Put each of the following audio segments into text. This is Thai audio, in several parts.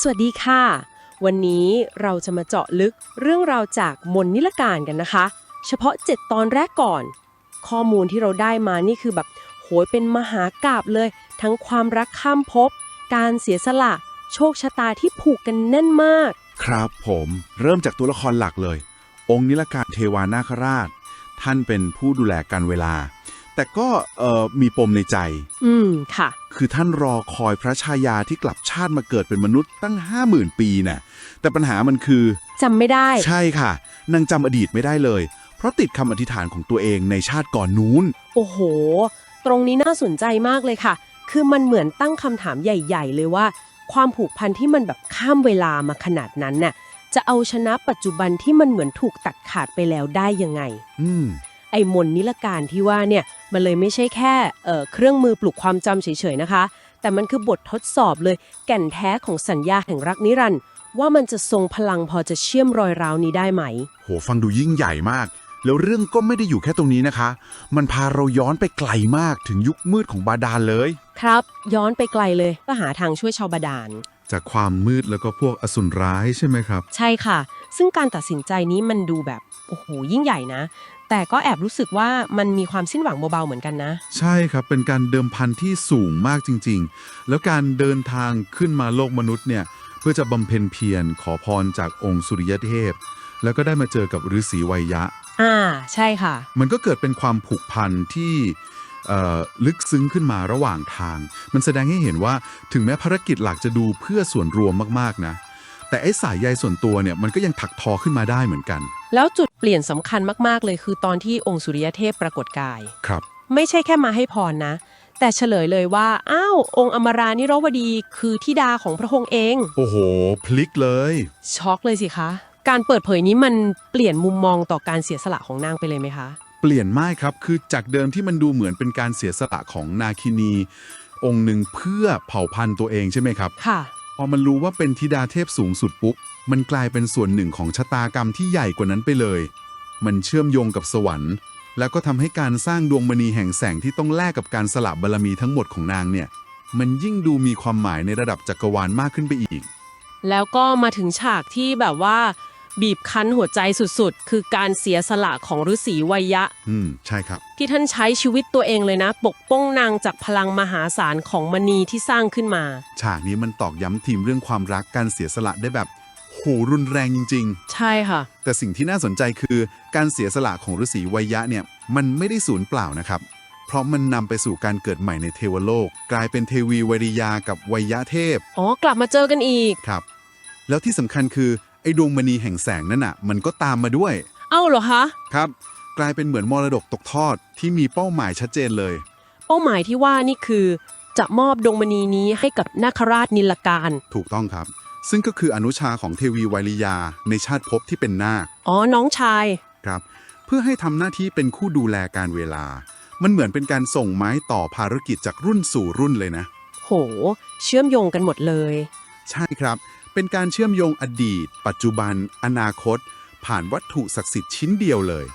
สวัสดีค่ะ วันนี้เราจะมาเจาะลึกเรื่องราวจากมนนิลการกันนะคะ เฉพาะ 7 ตอนแรกก่อน ข้อมูลที่เราได้มานี่คือแบบโหยเป็นมหากาบเลย ทั้งความรักข้ามภพการเสียสละ โชคชะตาที่ผูกกันแน่นมาก ครับผมเริ่มจากตัวละครหลักเลย องค์นิลการเทวานาคราช ท่านเป็นผู้ดูแลการเวลา แต่ก็เอ่อมีปมในใจ อืมค่ะ คือท่านรอคอยพระชายาที่กลับชาติมาเกิดเป็นมนุษย์ตั้ง 50,000 ปีน่ะ แต่ปัญหามันคือ จำไม่ได้ ใช่ค่ะ นางจำอดีตไม่ได้เลย เพราะติดคำอธิษฐานของตัวเองในชาติก่อนนู้น โอ้โห ตรงนี้น่าสนใจมากเลยค่ะ คือมันเหมือนตั้งคำถามใหญ่ ๆ เลยว่า ความผูกพันที่มันแบบข้ามเวลามาขนาดนั้นน่ะ จะเอาชนะปัจจุบันที่มันเหมือนถูกตัดขาดไปแล้วได้ยังไง อืม ไอ้มนต์นิลการที่ว่าเนี่ยมันเลยไม่ใช่แค่เอ่อเครื่องมือปลุกความจำเฉยๆนะคะ แต่มันคือบททดสอบเลยแก่นแท้ของสัญญาแห่งรักนิรันดร์ว่ามันจะทรงพลังพอจะเชื่อมรอยร้าวนี้ได้ไหม โหฟังดูยิ่งใหญ่มาก แล้วเรื่องก็ไม่ได้อยู่แค่ตรงนี้นะคะ มันพาเราย้อนไปไกลมากถึงยุคมืดของบาดาลเลย ครับ ย้อนไปไกลเลยก็หาทางช่วยชาวบาดาล จากความมืดแล้วก็พวกอสุรร้ายใช่ไหมครับ ใช่ค่ะ ซึ่งการตัดสินใจนี้มันดูแบบ โอ้โหยิ่งใหญ่นะ แต่ก็แอบรู้สึกว่ามันมีความสิ้นหวังเบาๆเหมือนกันนะ ใช่ครับ เป็นการเดิมพันที่สูงมากจริง ๆ แล้วการเดินทางขึ้นมาโลกมนุษย์เนี่ยเพื่อจะบำเพ็ญเพียรขอพรจากองค์สุริยเทพ แล้วก็ได้มาเจอกับฤาษีวัยยะ อ่าใช่ค่ะ มันก็เกิดเป็นความผูกพันที่เอ่อลึกซึ้งขึ้นมาระหว่างทาง มันแสดงให้เห็นว่าถึงแม้ภารกิจหลักจะดูเพื่อส่วนรวมมากๆนะ แต่ไอ้สายใยส่วนตัวเนี่ยมันก็ยังถักทอขึ้นมาได้เหมือนกันแล้วจุดเปลี่ยนสำคัญมาก ๆ เลยคือตอนที่องค์สุริยเทพปรากฏกาย ครับ ไม่ใช่แค่มาให้พรนะ แต่เฉลยเลยว่า อ้าว องค์อมรานิรวดีคือธิดาของพระองค์เอง โอ้โห พลิกเลย ช็อกเลยสิคะ การเปิดเผยนี้มันเปลี่ยนมุมมองต่อการเสียสละของนางไปเลยไหมคะ เปลี่ยนไม่ครับ คือจากเดิมที่มันดูเหมือนเป็นการเสียสละของนาคินี องค์หนึ่งเพื่อเผ่าพันธุ์ตัวเองใช่ไหมครับ ค่ะ พอมันรู้ว่าเป็นธิดาเทพสูงสุดปุ๊บ มันกลายเป็นส่วนหนึ่งของชะตากรรมที่ใหญ่กว่านั้นไปเลย มันเชื่อมโยงกับสวรรค์ แล้วก็ทำให้การสร้างดวงมณีแห่งแสงที่ต้องแลกกับการสลับารมีทั้งหมดของนางเนี่ย มันยิ่งดูมีความหมายในระดับจักรวาลมากขึ้นไปอีก แล้วก็มาถึงฉากที่แบบว่า บีบคั้นหัวใจสุดๆ คือการเสียสละของฤาษีวัยยะ อืม ใช่ครับ ที่ท่านใช้ชีวิตตัวเองเลยนะ ปกป้องนางจากพลังมหาศาลของมณีที่สร้างขึ้นมา ฉากนี้มันตอกย้ำทีมเรื่องความรักการเสียสละได้แบบโหรุนแรงจริงๆใช่ค่ะแต่สิ่งที่น่าสนใจคือการเสียสละของฤาษีวัยยะเนี่ย มันไม่ได้สูญเปล่านะครับ เพราะมันนำไปสู่การเกิดใหม่ในเทวโลก กลายเป็นเทวีวริยากับวัยยะเทพ อ๋อกลับมาเจอกันอีก ครับ แล้วที่สำคัญคือไอ้ดวงมณีแห่งแสงนั่นน่ะ มันก็ตามมาด้วย เอ้าเหรอคะ ครับ กลายเป็นเหมือนมรดกตกทอดที่มีเป้าหมายชัดเจนเลย เป้าหมายที่ว่านี่คือ จะมอบดวงมณีนี้ให้กับนาคราชนิลการ ถูกต้องครับ ซึ่งก็คืออนุชาของเทวีวริยาในชาติภพที่เป็นนาคอ๋อน้องชาย ครับ เพื่อให้ทำหน้าที่เป็นคู่ดูแลการเวลา มันเหมือนเป็นการส่งไม้ต่อภารกิจจากรุ่นสู่รุ่นเลยนะ โห เชื่อมโยงกันหมดเลย ใช่ครับ เป็นการเชื่อมโยงอดีต ปัจจุบัน อนาคต ผ่านวัตถุศักดิ์สิทธิ์ชิ้นเดียวเลย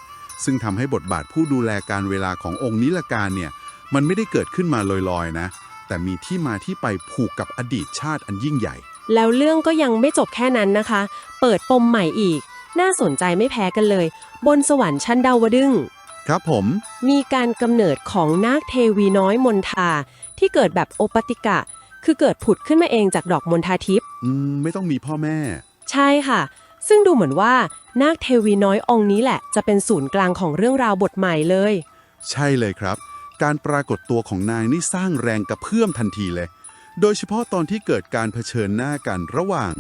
ซึ่งทำให้บทบาทผู้ดูแลการเวลาขององค์นิลการเนี่ยมันไม่ได้เกิดขึ้นมาลอยๆนะ แต่มีที่มาที่ไปผูกกับอดีตชาติอันยิ่งใหญ่ แล้วเรื่องก็ยังไม่จบแค่นั้นนะคะ เปิดปมใหม่อีก น่าสนใจไม่แพ้กันเลย บนสวรรค์ชั้นดาวดึง ครับผม มีการกำเนิดของนาคเทวีน้อยมนทาที่เกิดแบบโอปติกะ คือเกิดผุดขึ้นมาเองจากดอกมณฑาทิพย์อืมไม่ต้องมีพ่อแม่ ใช่ค่ะ ซึ่งดูเหมือนว่านาคเทวีน้อยองค์นี้แหละ จะเป็นศูนย์กลางของเรื่องราวบทใหม่เลย ใช่เลยครับ การปรากฏตัวของนางนี่สร้างแรงกระเพื่อมทันทีเลย โดยเฉพาะตอนที่เกิดการเผชิญหน้ากันระหว่าง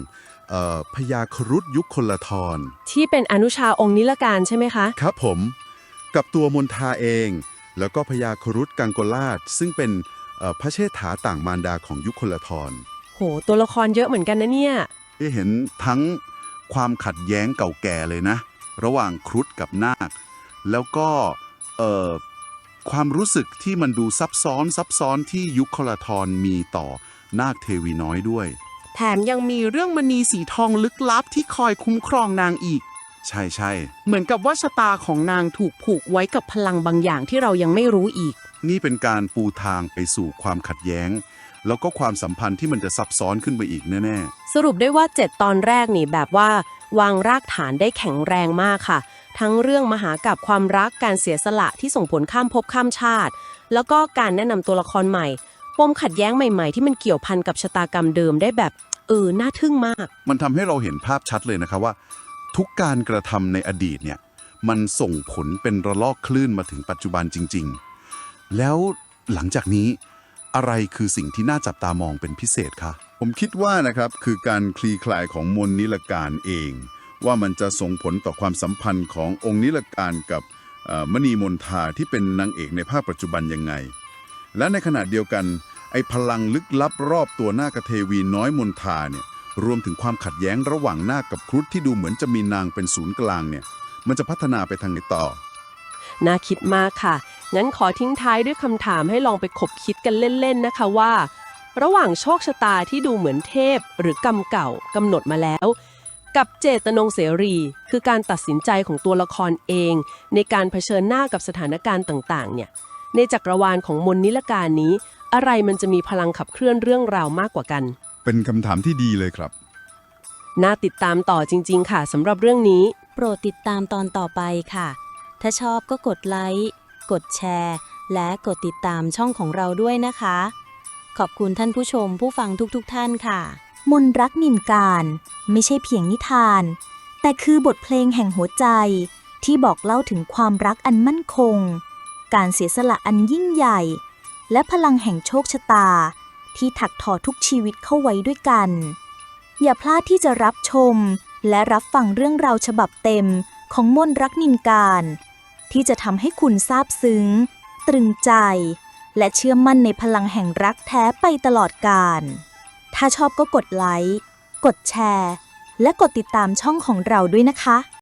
เอ่อพญาครุฑยุคคนละทรที่เป็นอนุชาองค์นิลการใช่ไหมคะ ครับผม กับตัวมนทาเอง แล้วก็พญาครุฑกังโกลาชซึ่งเป็นเอ่อ พระเชษฐาต่างมารดาของยุคคนละทรโห ตัวละครเยอะเหมือนกันนะเนี่ย ได้เห็นทั้งความขัดแย้งเก่าแก่เลยนะ ระหว่างครุฑกับนาค แล้วก็เอ่อความรู้สึกที่มันดูซับซ้อนซับซ้อนที่ยุคคนละทรมีต่อนาคเทวีน้อยด้วย แถมยังมีเรื่องมณีสีทองลึกลับที่คอยคุ้มครองนางอีก ใช่ใช่เหมือนกับว่าชะตาของนางถูกผูกไว้กับพลังบางอย่างที่เรายังไม่รู้อีก นี่เป็นการปูทางไปสู่ความขัดแย้ง แล้วก็ความสัมพันธ์ที่มันจะซับซ้อนขึ้นไปอีกแน่สรุปได้ว่า 7 ตอนแรกนี่แบบว่า วางรากฐานได้แข็งแรงมากค่ะ ทั้งเรื่องมหากับความรักการเสียสละที่ส่งผลข้ามภพข้ามชาติ แล้วก็การแนะนำตัวละครใหม่ปมขัดแย้งใหม่ ๆ ที่มันเกี่ยวพันกับชะตากรรมเดิมได้แบบเออน่าทึ่งมาก ๆ มันทำให้เราเห็นภาพชัดเลยนะครับว่า ทุกการกระทำในอดีตเนี่ยมันส่งผลเป็นระลอกคลื่นมาถึงปัจจุบันจริง ๆ แล้วหลังจากนี้อะไรคือสิ่งที่น่าจับตามองเป็นพิเศษคะผมคิดว่านะครับคือการคลี่คลายของมนนิลการเอง ว่ามันจะส่งผลต่อความสัมพันธ์ขององค์นิลการกับมณีมนทาที่เป็นนางเอกในภาคปัจจุบันยังไง และในขณะเดียวกัน ไอ้พลังลึกลับรอบตัวหน้าคเทวีน้อยมนทาเนี่ยรวมถึงความขัดแย้งระหว่างหน้ากับครุฑที่ดูเหมือนจะมีนางเป็นศูนย์กลางเนี่ยมันจะพัฒนาไปทางไหนต่อ น่าคิดมากค่ะ งั้นขอทิ้งท้ายด้วยคำถามให้ลองไปขบคิดกันเล่นๆนะคะว่า ระหว่างโชคชะตาที่ดูเหมือนเทพ หรือกรรมเก่ากำหนดมาแล้ว กับเจตนงเสรี คือการตัดสินใจของตัวละครเอง ในการเผชิญหน้ากับสถานการณ์ต่างๆ เนี่ย ในจักรวาลของมนต์นิลการนี้ อะไรมันจะมีพลังขับเคลื่อนเรื่องราวมากกว่ากัน เป็นคำถามที่ดีเลยครับ น่าติดตามต่อจริง ๆ ค่ะสำหรับเรื่องนี้ โปรดติดตามตอนต่อไปค่ะ ถ้าชอบก็กดไลค์ กดแชร์ และกดติดตามช่องของเราด้วยนะคะ ขอบคุณท่านผู้ชมผู้ฟังทุกๆทท่านค่ะ มนรักนินการ ไม่ใช่เพียงนิทาน แต่คือบทเพลงแห่งหัวใจ ที่บอกเล่าถึงความรักอันมั่นคง การเสียสละอันยิ่งใหญ่ และพลังแห่งโชคชะตา ที่ถักทอทุกชีวิตเข้าไว้ด้วยกัน อย่าพลาดที่จะรับชม และรับฟังเรื่องราวฉบับเต็มของมนรักนินการ ที่จะทำให้คุณซาบซึ้ง ตรึงใจ และเชื่อมั่นในพลังแห่งรักแท้ไปตลอดกาลถ้าชอบก็กดไลค์ กดแชร์ และกดติดตามช่องของเราด้วยนะคะ